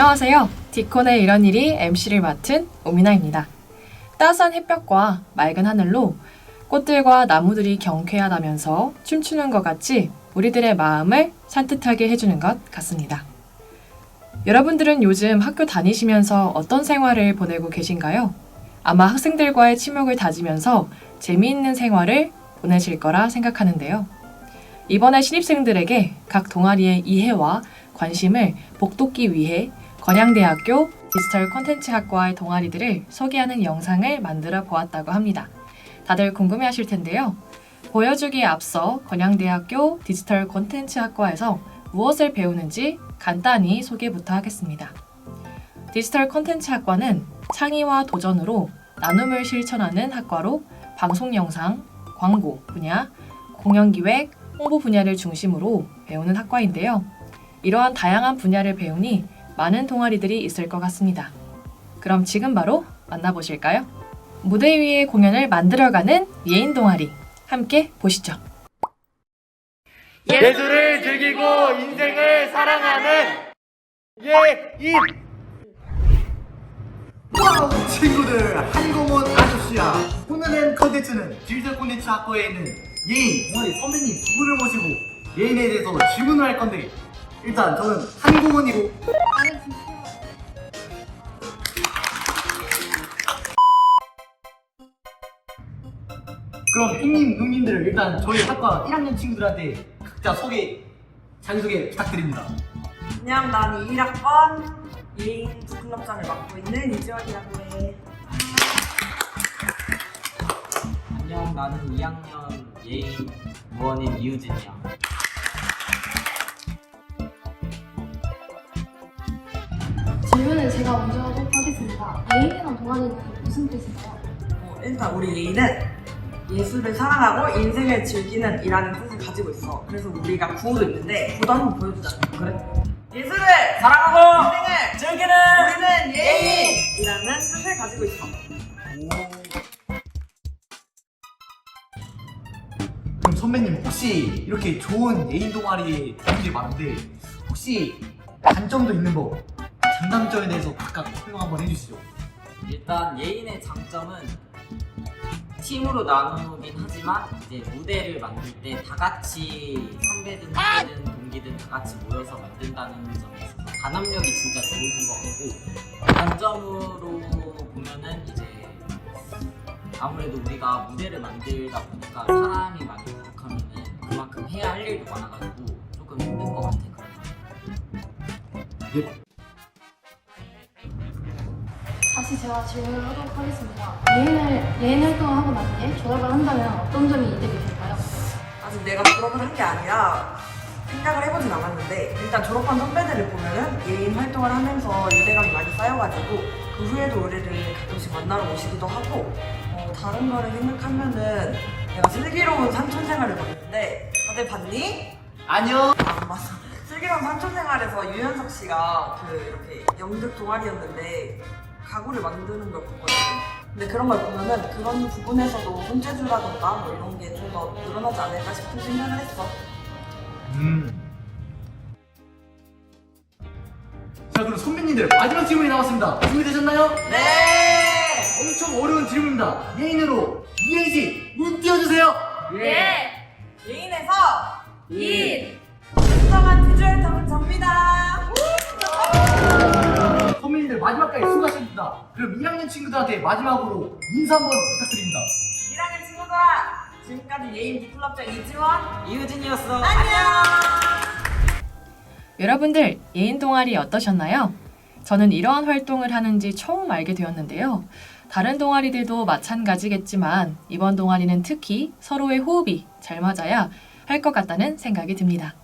안녕하세요. 디콘의 이런 일이 MC를 맡은 오미나입니다. 따스한 햇볕과 맑은 하늘로 꽃들과 나무들이 경쾌하다면서 춤추는 것 같이 우리들의 마음을 산뜻하게 해주는 것 같습니다. 여러분들은 요즘 학교 다니시면서 어떤 생활을 보내고 계신가요? 아마 학생들과의 친목을 다지면서 재미있는 생활을 보내실 거라 생각하는데요. 이번에 신입생들에게 각 동아리의 이해와 관심을 복돋기 위해 건양대학교 디지털 콘텐츠 학과의 동아리들을 소개하는 영상을 만들어 보았다고 합니다. 다들 궁금해 하실 텐데요. 보여주기에 앞서 건양대학교 디지털 콘텐츠 학과에서 무엇을 배우는지 간단히 소개부터 하겠습니다. 디지털 콘텐츠 학과는 창의와 도전으로 나눔을 실천하는 학과로 방송 영상, 광고 분야, 공연 기획, 홍보 분야를 중심으로 배우는 학과인데요. 이러한 다양한 분야를 배우니 많은 동아리들이 있을 것 같습니다. 그럼 지금 바로 만나보실까요? 무대 위에 공연을 만들어가는 예인 동아리 함께 보시죠. 예술을 즐기고 인생을 사랑하는 예인 와우 친구들 한공원 아저씨야 오늘의 컨텐츠는 디지털 콘텐츠 학과에 있는 예인 동아리 선배님 두 분을 모시고 예인에 대해서 질문을 할 건데 일단 저는 한공원이고. 그럼 형님 누님들을 일단 저희 학과 1학년 친구들한테 각자 소개 자기소개 부탁드립니다. 안녕, 난 21학번 예인 부클럽장을 맡고 있는 이지원이라고 해. 안녕 나는 2학년 예인 무원인 이우진이야 제가 먼저 하도록 하겠습니다. 예인이란 동아리는 무슨 뜻인가요? 어, 일단 우리 예인은 예술을 사랑하고 인생을 즐기는 이라는 뜻을 가지고 있어. 그래서 우리가 구호도 있는데 구호도 한번 보여주자. 그래? 예술을 사랑하고 인생을 즐기는 우리는 예인이라는 뜻을 가지고 있어. 그럼 선배님 혹시 이렇게 좋은 예인 동아리에 분들이 많은데 혹시 단점도 있는 거 장단점에 대해서 각각 설명 한번 해주시죠. 일단 예인의 장점은 팀으로 나누긴 하지만 이제 무대를 만들 때 다 같이 선배든 후배든 동기든 다 같이 모여서 만든다는 점에 있어서 단합력이 진짜 좋은 것 같고 단점으로 보면은 이제 아무래도 우리가 무대를 만들다 보니까 사람이 많이 부족하면은 그만큼 해야 할 일도 많아가지고 조금 힘든 것 같아 그런 점. 다시 제가 질문을 하도록 하겠습니다. 예인을, 예인 활동을 하고 난 뒤에 졸업을 한다면 어떤 점이 이득이 될까요? 아직 내가 졸업을 한 게 아니라 생각을 해보진 않았는데 일단 졸업한 선배들을 보면은 예인 활동을 하면서 유대감이 많이 쌓여가지고 그 후에도 우리를 가끔씩 만나러 오시기도 하고 어, 다른 거를 생각하면은 내가 슬기로운 산촌 생활을 봤는데 다들 봤니? 안녕 아, 안 봤어. 슬기로운 산촌 생활에서 유현석 씨가 그 이렇게 연극 동아리였는데 가구를 만드는 걸 봤거든. 근데 그런 걸 보면은 그런 부분에서도 손재주라던가 뭐 이런 게 좀 더 늘어나지 않을까 싶은 생각을 했어. 음. 자 그럼 선배님들 마지막 질문이 나왔습니다 준비되셨나요? 네! 엄청 어려운 질문입니다 예인으로 이행시 운 띄워주세요 예! 예인에서 인! 진정한 비주얼 탑은 접니다. 마지막까지 수고하셨습니다 그럼 1학년 친구들한테 마지막으로 인사 한번 부탁드립니다 1학년 친구들아! 지금까지 예인 비클럽장 이지원 이우진이었어 안녕! 여러분들 예인 동아리 어떠셨나요? 저는 이러한 활동을 하는지 처음 알게 되었는데요. 다른 동아리들도 마찬가지겠지만 이번 동아리는 특히 서로의 호흡이 잘 맞아야 할 것 같다는 생각이 듭니다.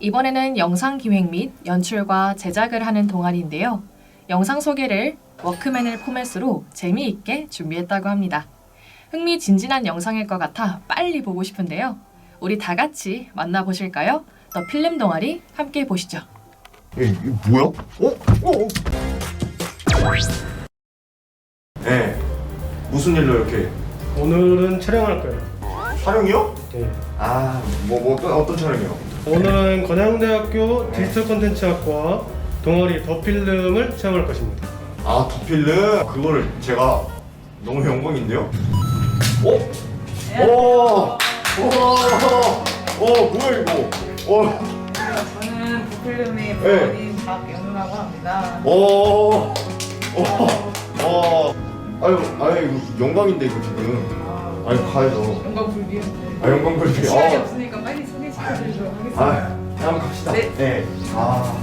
이번에는 영상 기획 및 연출과 제작을 하는 동아리인데요. 영상 소개를 워크맨을 포맷으로 재미있게 준비했다고 합니다. 흥미진진한 영상일 것 같아 빨리 보고 싶은데요. 우리 다 같이 만나보실까요? 더 필름 동아리 함께 보시죠. 예, 이거 뭐야? 어? 어? 어? 네 무슨 일로 이렇게 오늘은 촬영할 거예요. 촬영이요? 네. 아, 뭐, 뭐 어떤, 어떤 촬영이요? 오늘은 건양대학교 디지털 콘텐츠 학과 동아리 더 필름을 체험할 것입니다. 아, 더필름 그거를 제가 너무 영광인데요. 어? 오! 오! 오, 뭐야 이거? 오! 저는 부필름의 네. 부모님 박영우라고 합니다. 오! 오! 오! 아유, 아유, 이거 영광인데 이거 지금. 아유, 가야죠. 영광 불비운데 아, 영광 불비. 시간이 아. 없으니까 빨리 소개시켜드리도록 하겠습니다. 아, 한번 갑시다. 네. 아,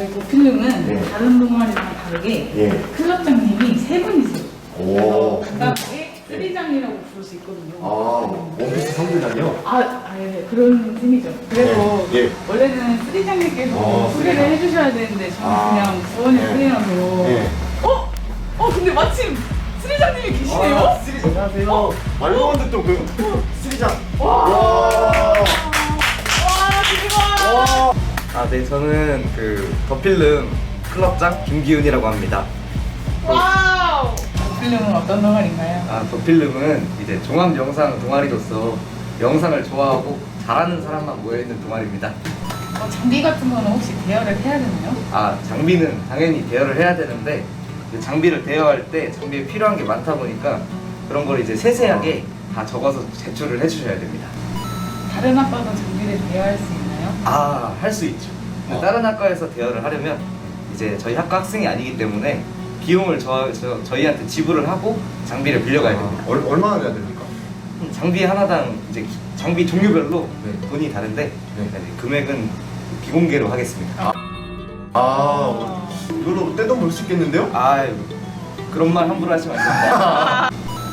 저희 부필름은 네. 다른 동아리랑 다르게 예. 클럽장님이 세 분이세요. 오. 그다음에 쓰리장이라고 부를 수 있거든요. 아, 원피스 선배장이요? 아, 아, 예, 그런 셈이죠. 그래서 예, 예. 원래는 쓰리장님께서 어, 소개를 쓰리장. 해주셔야 되는데 저는 아, 그냥 부원의 예. 뿐이라서 예. 어? 어, 근데 마침 쓰리장님이 계시네요? 아, 쓰리, 안녕하세요. 말로 안 듣던 그 쓰리장. 와. 와, 네, 저는 그 더필름 클럽장 김기훈이라고 합니다. 와우! 부필름은 어떤 동아리인가요? 아, 더필름은 이제 종합 영상 동아리로서 영상을 좋아하고 잘하는 사람만 모여 있는 동아리입니다. 어, 장비 같은 거는 혹시 대여를 해야 되나요? 아, 장비는 당연히 대여를 해야 되는데 이제 장비를 대여할 때 장비에 필요한 게 많다 보니까 그런 걸 이제 세세하게 다 적어서 제출을 해주셔야 됩니다. 다른 학과도 장비를 대여할 수 있나요? 아, 할 수 있죠. 근데 다른 학과에서 대여를 하려면 이제 저희 학과 학생이 아니기 때문에 비용을 저, 저, 저 희한테 지불을 하고 장비를 빌려가야 됩니다. 얼, 얼마나 내야 됩니까? 장비 하나당 이제 기- 장비 종류별로 네. 돈이 다른데 네. 이제 금액은 비공개로 하겠습니다. 아, 이걸로 떼돈 벌 수 있겠는데요? 아 그런 말 함부로 하시면 안 됩니다.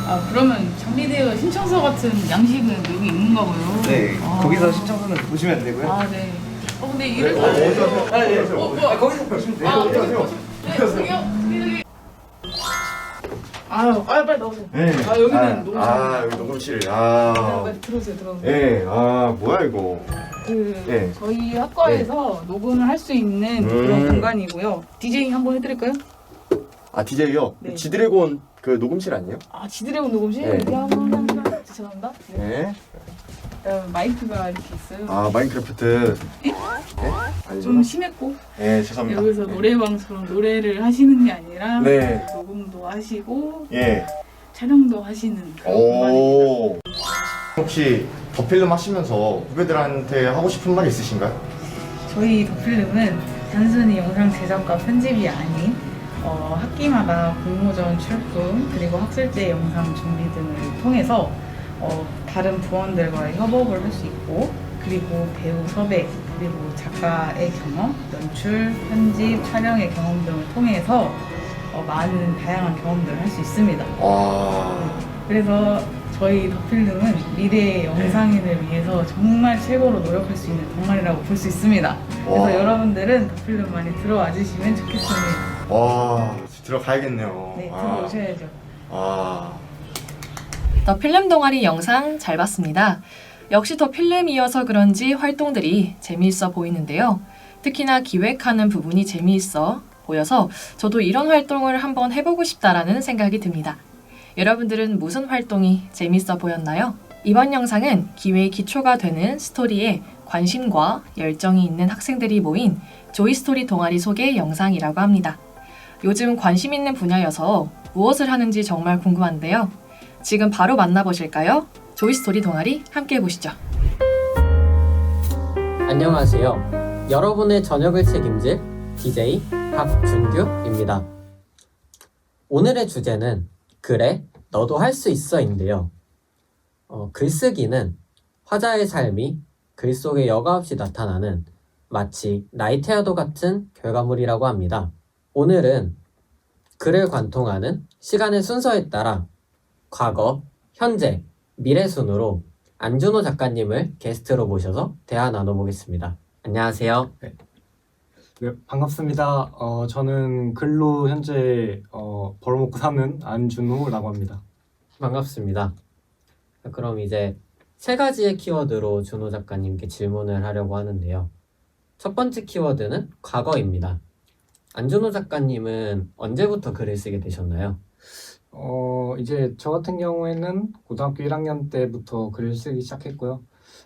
아 그러면 장비 대여 신청서 같은 양식은 여기 있는 거고요. 네, 아. 거기서 신청서는 보시면 되고요. 아 네. 어 근데 네, 이래서 어, 어디 가세요? 아, 예. 어디 가세요? 어, 뭐야? 아, 거기서 보시면 돼요. 아, 어디 가세요? 네, 저기요. 저기 저기. 아유, 아 빨리 나오세요. 네. 아 여기는 녹음실. 아, 여기 녹음실. 아. 빨리 들어오세요, 들어오세요. 예, 아, 뭐야 이거. 그 예. 저희 학과에서 녹음을 할 수 있는 음. 그런 공간이고요. 디제잉 한번 해드릴까요? 아, DJ요? 네. 지드래곤 그 녹음실 아니에요? 아 지드래곤 녹음실 네. 여기 한번 하면 죄송합니다. 네. 네. 그다음 마이크가 이렇게 있어요. 아, 마인크래프트. 예? 네? 아니죠? 좀 심했고 네, 죄송합니다. 여기서 네. 노래방처럼 노래를 하시는 게 아니라 네. 녹음도 하시고 예. 촬영도 하시는 그런 공간입니다. 오. 혹시 더 필름 하시면서 후배들한테 하고 싶은 말 있으신가요? 저희 더필름은 단순히 영상 제작과 편집이 아닌 어, 학기마다 공모전 출품 그리고 학술제 영상 준비 등을 통해서 어, 다른 부원들과의 협업을 할 수 있고 그리고 배우 섭외 그리고 작가의 경험, 연출, 편집, 촬영의 경험 등을 통해서 어, 많은 다양한 경험들을 할 수 있습니다. 와. 그래서 저희 더필름은 미래의 영상인을 위해서 정말 최고로 노력할 수 있는 동아리라고 볼 수 있습니다. 그래서 와. 여러분들은 더필름 많이 들어와 주시면 좋겠습니다. 와, 들어가야겠네요. 네, 아. 들어오셔야죠. 아. 더 필름 동아리 영상 잘 봤습니다. 역시 더 필름이어서 그런지 활동들이 재미있어 보이는데요. 특히나 기획하는 부분이 재미있어 보여서 저도 이런 활동을 한번 해보고 싶다라는 생각이 듭니다. 여러분들은 무슨 활동이 재밌어 보였나요? 이번 영상은 기회의 기초가 되는 스토리에 관심과 열정이 있는 학생들이 모인 조이 스토리 동아리 소개 영상이라고 합니다. 요즘 관심 있는 분야여서 무엇을 하는지 정말 궁금한데요. 지금 바로 만나보실까요? 조이 스토리 동아리 함께 보시죠. 안녕하세요. 여러분의 저녁을 책임질 DJ 박준규입니다. 오늘의 주제는 그래, 너도 할 수 있어인데요. 어, 글쓰기는 화자의 삶이 글 속에 여과 없이 나타나는 마치 나이테아도 같은 결과물이라고 합니다. 오늘은 글을 관통하는 시간의 순서에 따라 과거, 현재, 미래 순으로 안준호 작가님을 게스트로 모셔서 대화 나눠보겠습니다. 안녕하세요. 네, 반갑습니다. 어, 저는 글로 현재 어, 벌어먹고 사는 안준호라고 합니다. 반갑습니다. 그럼 이제 세 가지의 키워드로 준호 작가님께 질문을 하려고 하는데요. 첫 번째 키워드는 과거입니다. 안준호 작가님은 언제부터 글을 쓰게 되셨나요? 어, 이제 저 같은 경우에는 고등학교 1학년 때부터 글을 쓰기 시작했고요.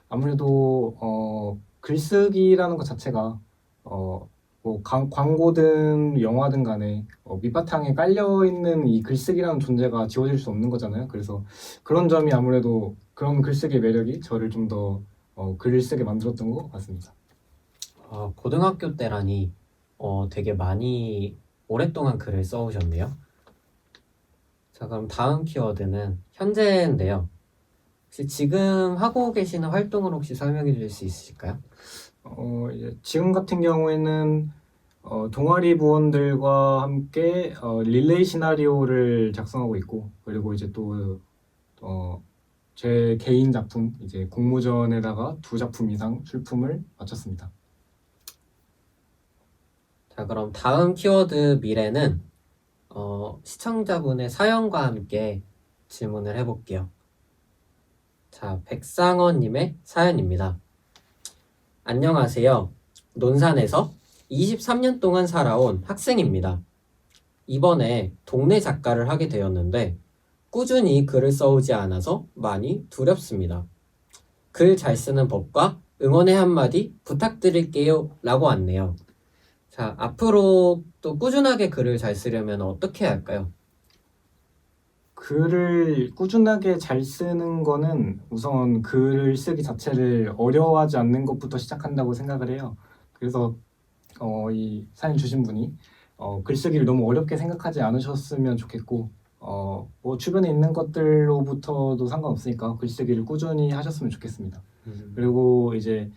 아무래도 어, 글쓰기라는 것 자체가 어, 뭐 강- 광고든 영화든 간에 어, 밑바탕에 깔려 있는 이 글쓰기라는 존재가 지워질 수 없는 거잖아요. 그래서 그런 점이 아무래도 그런 글쓰기의 매력이 저를 좀더 어, 글을 쓰게 만들었던 것 같습니다. 어, 고등학교 때라니 어, 되게 많이 오랫동안 글을 써오셨네요. 자, 그럼 다음 키워드는 현재인데요. 혹시 지금 하고 계시는 활동을 혹시 설명해 주실 수 있으실까요? 어, 이제 지금 같은 경우에는 어, 동아리 부원들과 함께 어, 릴레이 시나리오를 작성하고 있고 그리고 이제 또 어, 제 개인 작품 이제 공모전에다가 두 작품 이상 출품을 마쳤습니다. 자, 그럼 다음 키워드 미래는 어, 시청자분의 사연과 함께 질문을 해볼게요. 자, 백상원님의 사연입니다. 안녕하세요. 논산에서 23년 동안 살아온 학생입니다. 이번에 동네 작가를 하게 되었는데 꾸준히 글을 써오지 않아서 많이 두렵습니다. 글 잘 쓰는 법과 응원의 한마디 부탁드릴게요 라고 왔네요. 자, 앞으로 또 꾸준하게 글을 잘 쓰려면 어떻게 해야 할까요? 글을 꾸준하게 잘 쓰는 거는 우선 글을 쓰기 자체를 어려워하지 않는 것부터 시작한다고 생각을 해요. 그래서 어, 이 사연 주신 분이 어, 글쓰기를 너무 어렵게 생각하지 않으셨으면 좋겠고 어, 뭐 주변에 있는 것들로부터도 상관없으니까 글쓰기를 꾸준히 하셨으면 좋겠습니다. 그리고 이제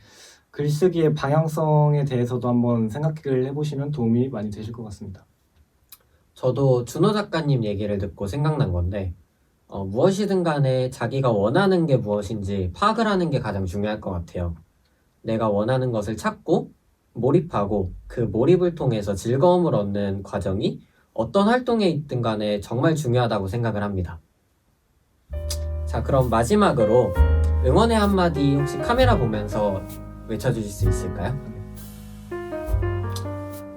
글쓰기의 방향성에 대해서도 한번 생각을 해보시면 도움이 많이 되실 것 같습니다. 저도 준호 작가님 얘기를 듣고 생각난 건데 어, 무엇이든 간에 자기가 원하는 게 무엇인지 파악을 하는 게 가장 중요할 것 같아요. 내가 원하는 것을 찾고 몰입하고 그 몰입을 통해서 즐거움을 얻는 과정이 어떤 활동에 있든 간에 정말 중요하다고 생각을 합니다. 자, 그럼 마지막으로 응원의 한마디 혹시 카메라 보면서 외쳐주실 수 있을까요?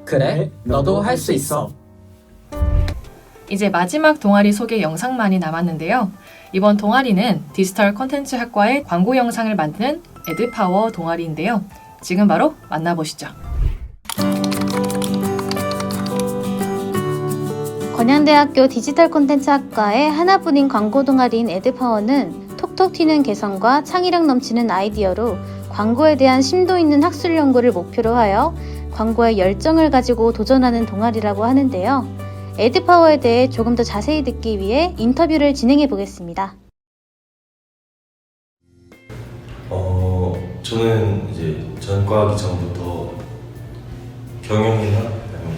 그래, 너도 할 수 있어. 이제 마지막 동아리 소개 영상만이 남았는데요. 이번 동아리는 디지털 콘텐츠 학과의 광고 영상을 만드는 에드파워 동아리인데요. 지금 바로 만나보시죠. 건양대학교 디지털 콘텐츠 학과의 하나뿐인 광고 동아리인 에드파워는 톡톡 튀는 개성과 창의력 넘치는 아이디어로 광고에 대한 심도 있는 학술 연구를 목표로 하여 광고에 열정을 가지고 도전하는 동아리라고 하는데요. 에드파워에 대해 조금 더 자세히 듣기 위해 인터뷰를 진행해 보겠습니다. 어, 저는 이제 전과하기 전부터 경영이나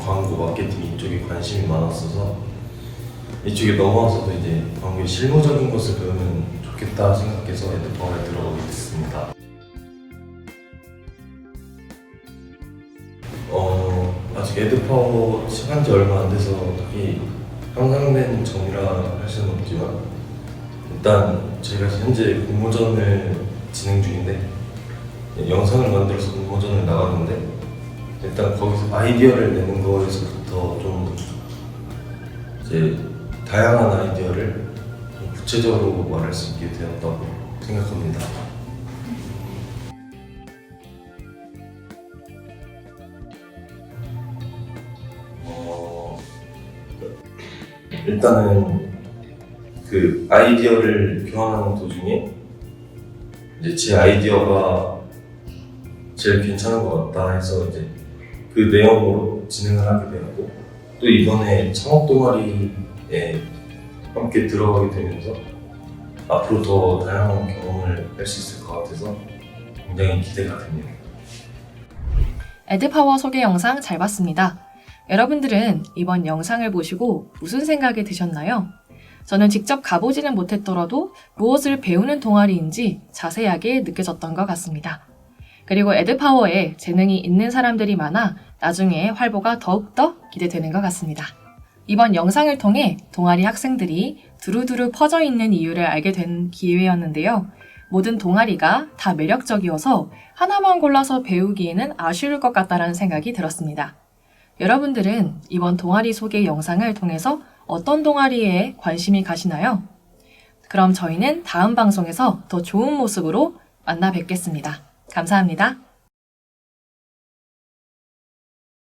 광고, 마케팅 이쪽에 관심이 많았어서 이쪽에 넘어와서도 이제 광고의 실무적인 것을 배우면 좋겠다 생각해서 에드파워에 들어가게 됐습니다. 아직 에드파워 시간 지 얼마 안 돼서 특히 향상된 점이라 할 수는 없지만 일단 저희가 현재 공모전을 진행 중인데 영상을 만들어서 공모전을 나가는데 일단 거기서 아이디어를 내는 거에서부터 좀 이제 다양한 아이디어를 좀 구체적으로 말할 수 있게 되었다고 생각합니다. 일단은 그 아이디어를 교환하는 도중에 이제 제 아이디어가 제일 괜찮은 것 같다 해서 이제 그 내용으로 진행을 하게 되었고 또 이번에 창업 동아리에 함께 들어가게 되면서 앞으로 더 다양한 경험을 할 수 있을 것 같아서 굉장히 기대가 됩니다. 에드파워 소개 영상 잘 봤습니다. 여러분들은 이번 영상을 보시고 무슨 생각이 드셨나요? 저는 직접 가보지는 못했더라도 무엇을 배우는 동아리인지 자세하게 느껴졌던 것 같습니다. 그리고 에드파워에 재능이 있는 사람들이 많아 나중에 활보가 더욱더 기대되는 것 같습니다. 이번 영상을 통해 동아리 학생들이 두루두루 퍼져 있는 이유를 알게 된 기회였는데요. 모든 동아리가 다 매력적이어서 하나만 골라서 배우기에는 아쉬울 것 같다라는 생각이 들었습니다. 여러분들은 이번 동아리 소개 영상을 통해서 어떤 동아리에 관심이 가시나요? 그럼 저희는 다음 방송에서 더 좋은 모습으로 만나 뵙겠습니다. 감사합니다.